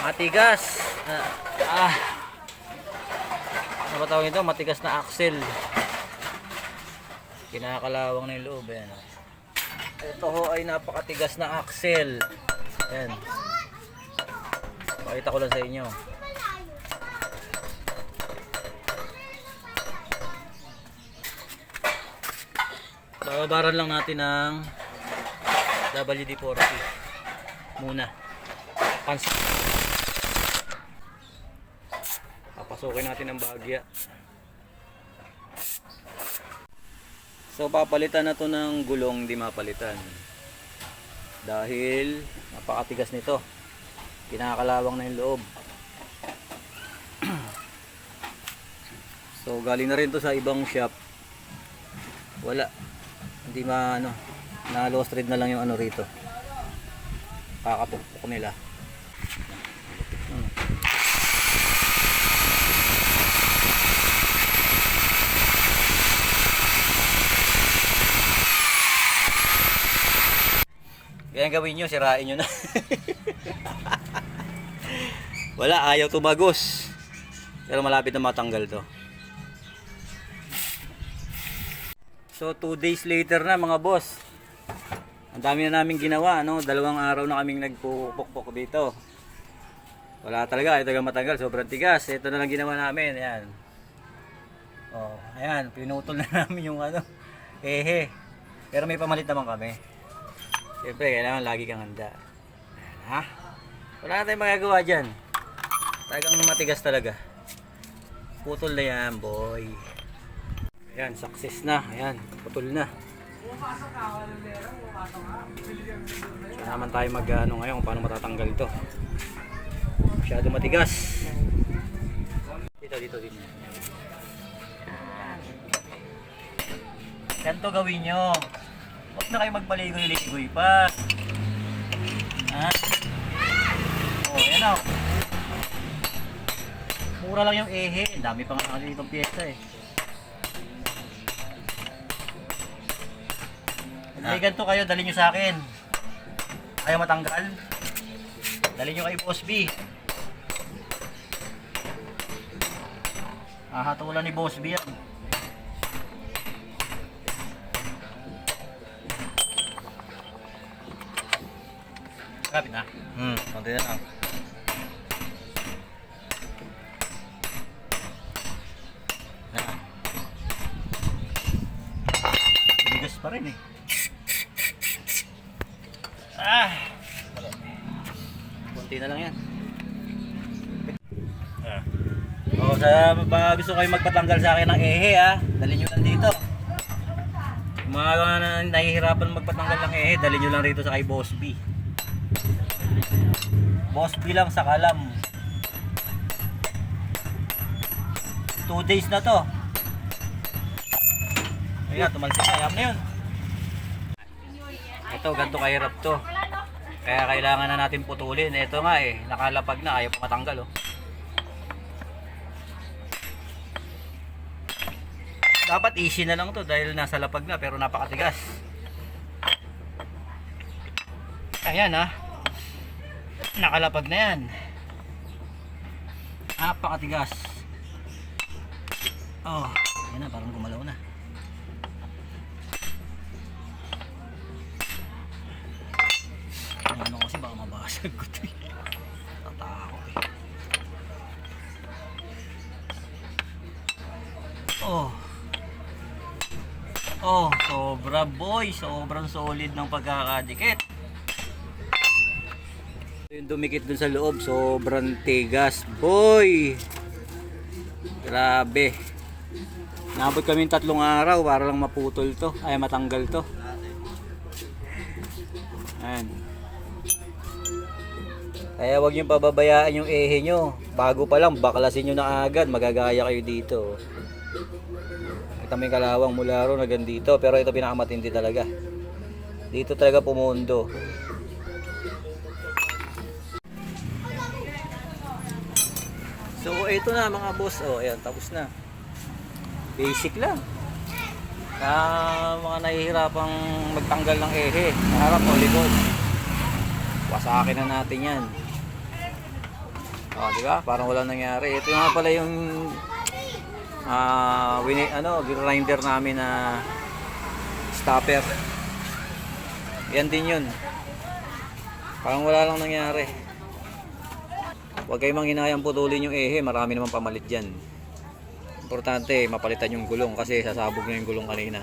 Matigas. Ah. ah. Ano ba tawag ito? Matigas na axle. Kinakalawang na yung loob. Ayan. oh. Ito ho ay napakatigas na axle. Ayan. Pakita ko lang sa inyo. Bababaran lang natin ng WD-40 muna. Pansin. Papasukin natin ang bagya. So papalitan na to ng gulong di mapalitan. Dahil napakatigas nito. Kinakalawang na yung loob. so galing na rin to sa ibang shop. Wala. Hindi ma ano, na lost thread na lang yung ano rito. Kakapukpok nila. Ganyan gawin nyo, sirain nyo na. Wala, ayaw tumagos. Pero malapit na matanggal to. So, 2 days later na mga boss. Ang dami na namin ginawa, no? Dalawang araw na kaming nagpupukpok dito. Wala talaga, ito talaga matagal, sobrang tigas. Ito na lang ginawa namin, ayan. Oh, ayan, pinutol na namin yung ano, ehe. Pero may pamalit naman kami. Siyempre, kailangan lagi kang handa. Ayan, ha? Wala na tayong magagawa dyan. Talagang matigas talaga. Putol na yan, boy. Ayan, success na. Ayan, putol na. So naman tayo mag ano ngayon kung paano matatanggal ito. Masyado matigas. Dito, dito, dito. Ganito gawin nyo. Huwag na kayo magpaligoy-ligoy pa. Ha? Oh, yan o. Mura lang yung ehe. Ang Dami pa nga kasi itong pyesa eh. Kung may ganito kayo, dali nyo sa akin. Ayaw matanggal. Dali nyo kay Boss B. Ahatulan ni Boss B yan. Kapit na. Hmm, konti na lang. Bigas pa rin eh. Ah! Kunti na lang yan. Ah. O, sa mga gusto kayo magpatanggal sa akin ng ehe ah, dali nyo lang dito. Kung Mga na, nahihirapan magpatanggal ng ehe, dali nyo lang rito sa kay Boss B. Boss B lang sa kalam. 2 days na to. Ayan, tumalsik na. Ayan na yun. Ito, ganito kahirap to. Kaya kailangan na natin putulin. Ito nga eh, nakalapag na. Ayaw pa matanggal oh. Dapat easy na lang to dahil nasa lapag na pero napakatigas. Ayan ah. Nakalapag na yan. Napakatigas. Oh, yan na, parang gumalaw na. Ano kasi baka mabasag ko ito eh. Tatakot eh. Oh. Oh, sobra boy. Sobrang solid ng pagkakadikit. Yung dumikit dun sa loob, sobrang tigas. Boy! Grabe. Nabot kami ng tatlong araw para lang maputol to. Ay, matanggal to. Ayan. Kaya wag niyo pababayaan yung ehe nyo. Bago pa lang, baklasin nyo na agad. Magagaya kayo dito. Yung kalawang mula ron hanggang dito. Pero ito pinakamatindi talaga. Dito talaga pumundo. So ito na mga boss. Oh, ayan, tapos na. Basic lang. Na mga nahihirapang magtanggal ng ehe. Harap o likod. Wasakin na natin yan. Oh, di ba? Parang walang nangyari. Ito nga pala yung ah wini, ano, grinder namin na stopper. Yan din yun. Parang wala lang nangyari. Huwag kayong manghinayang putulin yung ehe, marami naman pamalit dyan. Importante, mapalitan yung gulong kasi sasabog na yung gulong kanina.